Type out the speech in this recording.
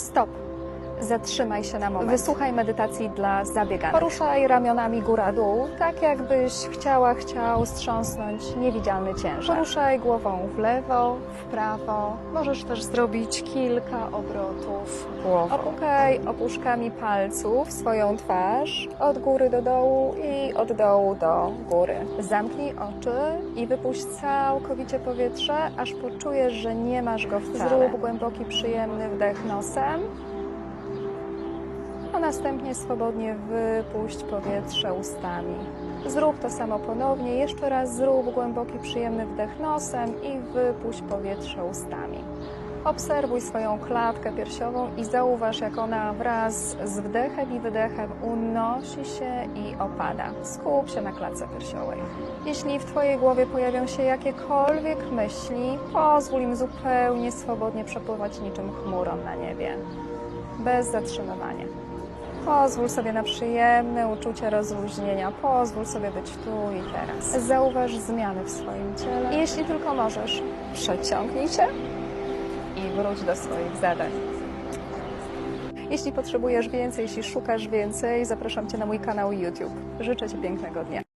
Stop. Zatrzymaj się na moment. Wysłuchaj medytacji dla zabieganych. Poruszaj ramionami góra-dół, tak jakbyś chciała, chciał strząsnąć niewidzialny ciężar. Poruszaj głową w lewo, w prawo. Możesz też zrobić kilka obrotów głową. Opukaj opuszkami palców swoją twarz od góry do dołu i od dołu do góry. Zamknij oczy i wypuść całkowicie powietrze, aż poczujesz, że nie masz go wcale. Zrób głęboki, przyjemny wdech nosem następnie swobodnie wypuść powietrze ustami. Zrób to samo ponownie, jeszcze raz zrób głęboki, przyjemny wdech nosem i wypuść powietrze ustami. Obserwuj swoją klatkę piersiową i zauważ, jak ona wraz z wdechem i wydechem unosi się i opada. Skup się na klatce piersiowej. Jeśli w Twojej głowie pojawią się jakiekolwiek myśli, pozwól im zupełnie swobodnie przepływać niczym chmurą na niebie, bez zatrzymywania. Pozwól sobie na przyjemne uczucie rozluźnienia. Pozwól sobie być tu i teraz. Zauważ zmiany w swoim ciele. I jeśli tylko możesz, przeciągnij się i wróć do swoich zadań. Jeśli potrzebujesz więcej, jeśli szukasz więcej, zapraszam Cię na mój kanał YouTube. Życzę Ci pięknego dnia.